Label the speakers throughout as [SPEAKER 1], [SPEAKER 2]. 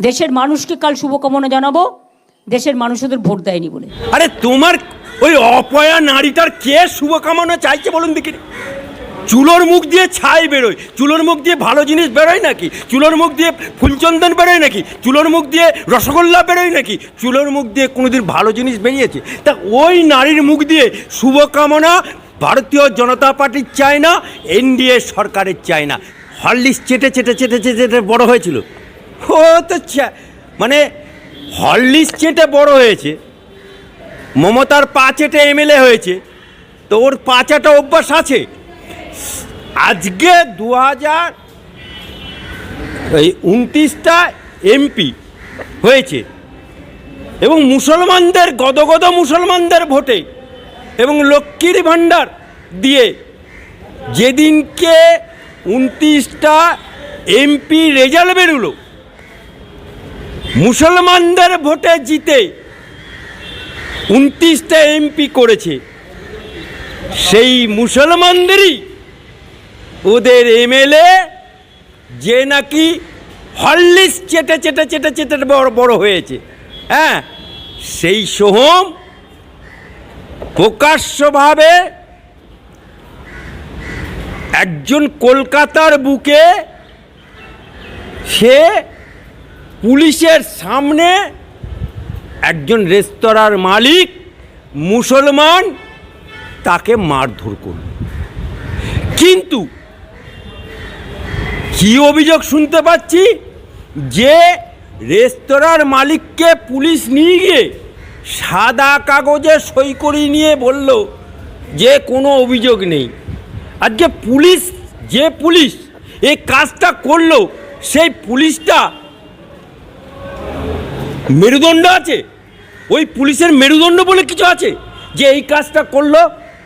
[SPEAKER 1] দেশের মানুষকে কাল শুভকামনা জানাব। দেশের মানুষ ওদের ভোট দেয়নি বলে।
[SPEAKER 2] আরে তোমার ওই অপয়া নারীটার কে শুভকামনা চাইছে বলুন দেখি। চুলোর মুখ দিয়ে ছাই বেরোয়। চুলোর মুখ দিয়ে ভালো জিনিস বেরোয় নাকি? চুলোর মুখ দিয়ে ফুলচন্দন বেরোয় নাকি? চুলোর মুখ দিয়ে রসগোল্লা বেরোয় নাকি? চুলোর মুখ দিয়ে কোনোদিন ভালো জিনিস বেরিয়েছে? তা ওই নারীর মুখ দিয়ে শুভকামনা ভারতীয় জনতা পার্টির চায় না, এনডিএ সরকারের চায় না। হরলিক্স চেটে চেটে চেটে চেটে চেটে বড় হয়েছিল। ও তো মানে হরলিক্স চেটে বড় হয়েছে। মমতার পা চেটে এমএলএ হয়েছে। তো ওর পা চাটা অভ্যাস আছে? আজকে দু হাজার এই উনত্রিশটা এমপি হয়েছে এবং মুসলমানদের গদগদ মুসলমানদের ভোটে এবং লক্ষ্মীর ভাণ্ডার দিয়ে যেদিনকে উনত্রিশটা এমপি রেজাল্ট বেরোলো মুসলমানদের ভোটে জিতে উনত্রিশটা এমপি করেছে। সেই মুসলমানদেরই ওদের এমএলএ যে নাকি হরলিক্স চেটে চেটে চেটে চেটে বড় বড় হয়েছে। হ্যাঁ সেই সোহম প্রকাশ্যভাবে একজন কলকাতার বুকে সে পুলিশের সামনে একজন রেস্তোরাঁর মালিক, মুসলমান, তাকে মারধর করল। কিন্তু কি অভিযোগ শুনতে পাচ্ছি? যে রেস্তোরাঁর মালিককে পুলিশ নিয়ে গিয়ে সাদা কাগজে সই করিয়ে নিয়ে বলল যে কোনো অভিযোগ নেই। আজকে পুলিশ, যে পুলিশ এই কাজটা করল, সেই পুলিশটা মেরুদণ্ড আছে। ওই পুলিশের মেরুদণ্ড বলে কিছু আছে? যে এই কাজটা করল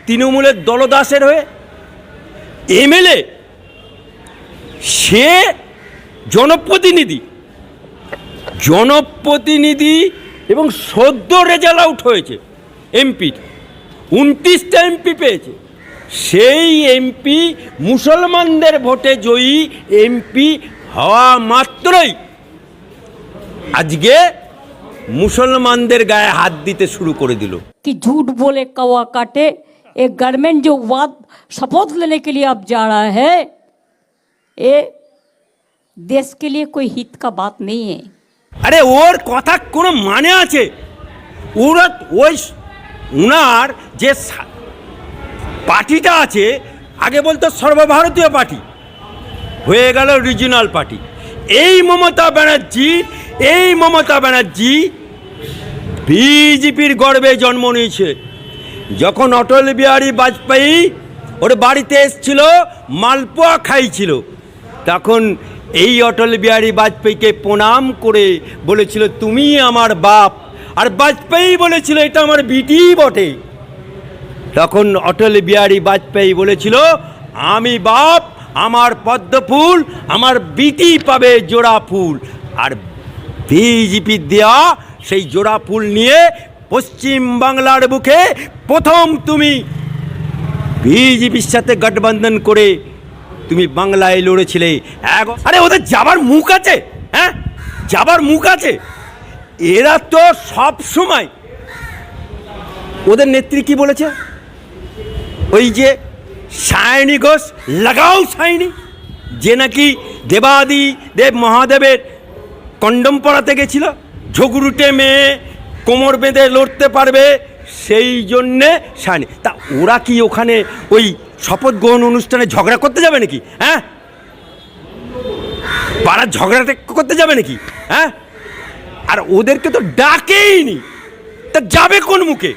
[SPEAKER 2] তৃণমূলের দলদাসের হয়ে। এমএলএ, সে জনপ্রতিনিধি জনপ্রতিনিধি এবং সদ্য রেজাল্ট আউট হয়েছে এমপির উনত্রিশটা এমপি পেয়েছে। সেই এমপি মুসলমানদের ভোটে জয়ী এমপি হওয়া মাত্রই। আজকে মুসলমানদের গায়ে হাত দিতে শুরু করে দিল
[SPEAKER 1] कि झूठ बोले कौवा काटे एक गवर्नमेंट जो वाद शपथ लेने के लिए अब जा रहा है ये देश के लिए कोई हित का बात नहीं है
[SPEAKER 2] আরে ওর কথা কোনো মানে আছে ওরা ওই স- উনার যে সা- পার্টিটা আছে আগে বলতো সর্বভারতীয় পার্টি হয়ে গেল রিজিনাল পার্টি এই মমতা ব্যানার্জি এই মমতা ব্যানার্জি বিজেপির গর্বে জন্ম নিয়েছে। যখন অটল বিহারী বাজপেয়ী ওর বাড়িতে এসছিল, মালপোয়া খাইছিল, তখন এই অটল বিহারী বাজপেয়ীকে প্রণাম করে বলেছিল, তুমি আমার বাপ। আর বাজপেয়ী বলেছিল, এটা আমার বিটি বটে। তখন অটল বিহারী বাজপেয়ী বলেছিল, আমি বাপ, আমার পদ্ম ফুল আমার বিটি পাবে জোড়া ফুল। আর বিজেপি দেওয়া সেই জোড়া ফুল নিয়ে পশ্চিম বাংলার বুকে প্রথম তুমি বিজেপির সাথে গঠবন্ধন করে তুমি বাংলায় লড়েছিলে। আরে, ওদের যাবার মুখ আছে হ্যাঁ? যাবার মুখ আছে। এরা তো সব সময় ওদের নেত্রী কি বলেছে? ওই যে সায়নী ঘোষ, লাগাও সায়নি। যে নাকি দেবাদি দেব মহাদেবের কন্ডম পড়াতে গেছিল। ঝগড়ুটে মেয়ে কোমর বেঁধে লড়তে পারবে সেই জন্যে সায়নি তা ওরা কি ওখানে ওই শপথ গ্রহণ অনুষ্ঠানে ঝগড়া করতে যাবে নাকি? হ্যাঁ? পাড়ার ঝগড়াটা করতে যাবে নাকি? হ্যাঁ? আর ওদেরকে তো ডাকেইনি। তা যাবে কোন মুখে?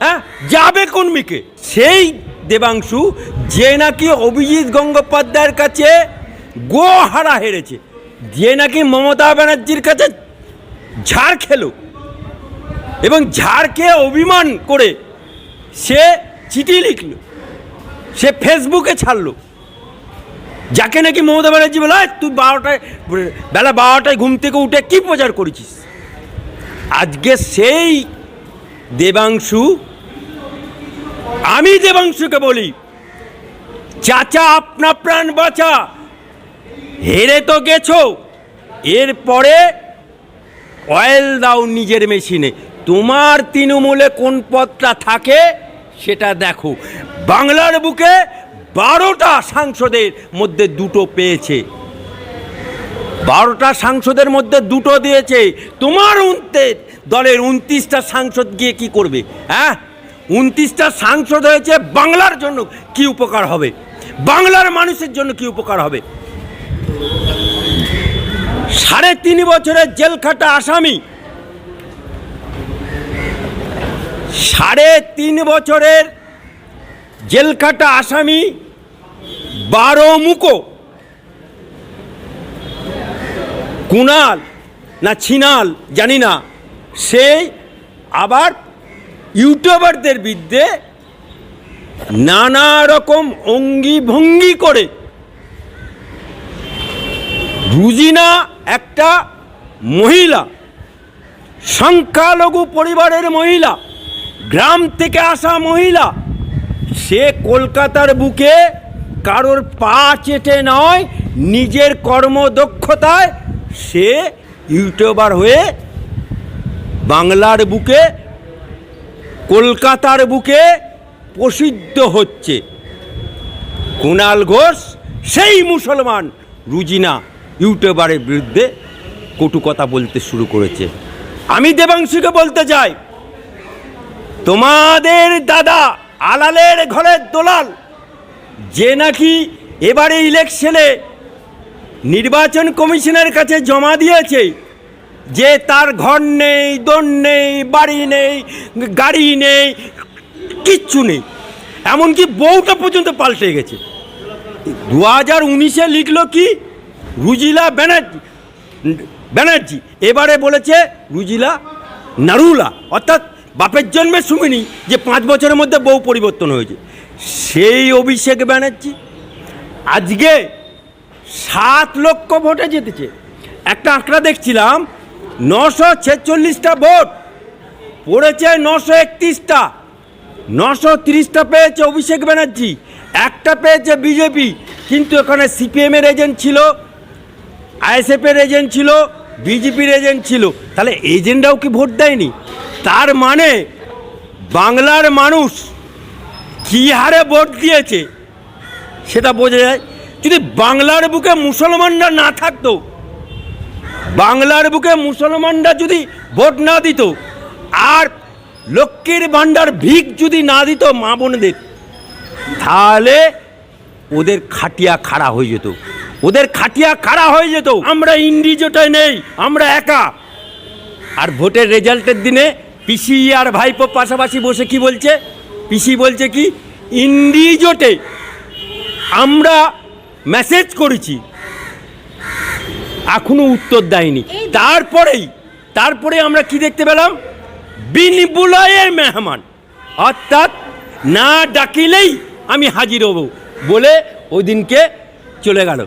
[SPEAKER 2] হ্যাঁ? যাবে কোন মুখে? সেই দেবাংশু যে নাকি অভিজিৎ গঙ্গোপাধ্যায়ের কাছে গো হারা হেরেছে। যে নাকি মমতা ব্যানার্জির কাছে ঝাড় খেলো। এবং ঝাড় খেয়ে অভিমান করে সে চিঠি লিখল। সে ফেসবুকে ছাড়লো। যাকে নাকি মমতা ব্যানার্জি বলে তুই বারোটায়, বেলা বারোটায় ঘুম থেকে উঠে কি প্রচার করেছিস? আজকে সেই দেবাংশু, আমি দেবাংশুকে বলি, চাচা, আপনা প্রাণ বাঁচা। হেরে তো গেছো। এরপরে অয়েল দাও নিজের মেশিনে তোমার তৃণমূলে কোন পদটা থাকে সেটা দেখো। বাংলার বুকে বারোটা সাংসদের মধ্যে দুটো পেয়েছে। বারোটা সাংসদের মধ্যে দুটো দিয়েছে। তোমার উনতে দলের উনত্রিশটা সাংসদ গিয়ে কি করবে হ্যাঁ? উনত্রিশটা সাংসদ হয়েছে বাংলার জন্য কি উপকার হবে? বাংলার মানুষের জন্য কি উপকার হবে? সাড়ে তিন বছরের জেল খাটা আসামি। সাড়ে তিন বছরের জেল খাটা আসামি বারো মুখো কুণাল না ছিনাল, জানি না। সে আবার ইউটিউবারদের বিরুদ্ধে নানা রকম অঙ্গি ভঙ্গি করে। রুজিনা একটা মহিলা, সংখ্যালঘু পরিবারের মহিলা, গ্রাম থেকে আসা মহিলা, সে কলকাতার বুকে কারোর পা চেটে নয়, নিজের কর্মদক্ষতায় সে ইউটিউবার হয়ে বাংলার বুকে, কলকাতার বুকে প্রসিদ্ধ হচ্ছে। কুণাল ঘোষ, সেই মুসলমান, রুজিনা। ইউটিউবারের বিরুদ্ধে কটু কথা বলতে শুরু করেছে। আমি দেবাংশুকে বলতে চাই, তোমাদের দাদা আলালের ঘরের দোলাল, যে নাকি এবারে ইলেকশনে নির্বাচন কমিশনের কাছে জমা দিয়েছে যে তার ঘর নেই দোন নেই, বাড়ি নেই, গাড়ি নেই, কিচ্ছু নেই। এমনকি বউটা পর্যন্ত পাল্টে গেছে। দু হাজার উনিশে লিখলো কি? রুজিলা ব্যানার্জি ব্যানার্জি। এবারে বলেছে রুজিলা নারুলা। অর্থাৎ বাপের জন্মে শুনিনি যে পাঁচ বছরের মধ্যে বহু পরিবর্তন হয়েছে। সেই অভিষেক ব্যানার্জি আজকে সাত লক্ষ ভোটে জিতেছে। একটা আঁকড়া দেখছিলাম, নশো ছেচল্লিশটা ভোট পড়েছে নশো একত্রিশটা। নশো তিরিশটা পেয়েছে অভিষেক ব্যানার্জি, একটা পেয়েছে বিজেপি। কিন্তু এখানে সিপিএমের এজেন্ট ছিল আইএসএফের এজেন্ট ছিল, বিজেপির এজেন্ট ছিল। তাহলে এজেন্টরাও কি ভোট দেয়নি? তার মানে বাংলার মানুষ কী হারে ভোট দিয়েছে সেটা বোঝা যায়। যদি বাংলার বুকে মুসলমানরা না থাকতো, বাংলার বুকে মুসলমানরা যদি ভোট না দিত, আর লক্ষ্মীর ভাণ্ডার ভিক যদি না দিত মা বোনদের, তাহলে ওদের খাটিয়া খাড়া হয়ে যেত। খাটিয়া খাড়া হয়ে যেত। আমরা ইন্ডিজোটায় নেই, আমরা একা। আর ভোটের রেজাল্টের দিনে পিসি আর ভাইপো পাশাপাশি বসে কি বলছে? পিসি বলছে কি ইন্ডিজোটে আমরা মেসেজ করেছি। এখনও উত্তর দেয়নি। তারপরেই, তারপরে আমরা কি দেখতে পেলাম? বিন বুলায়ে মেহমান। অর্থাৎ না ডাকিলেই আমি হাজির হব বলে ওই দিনকে চলে গেল।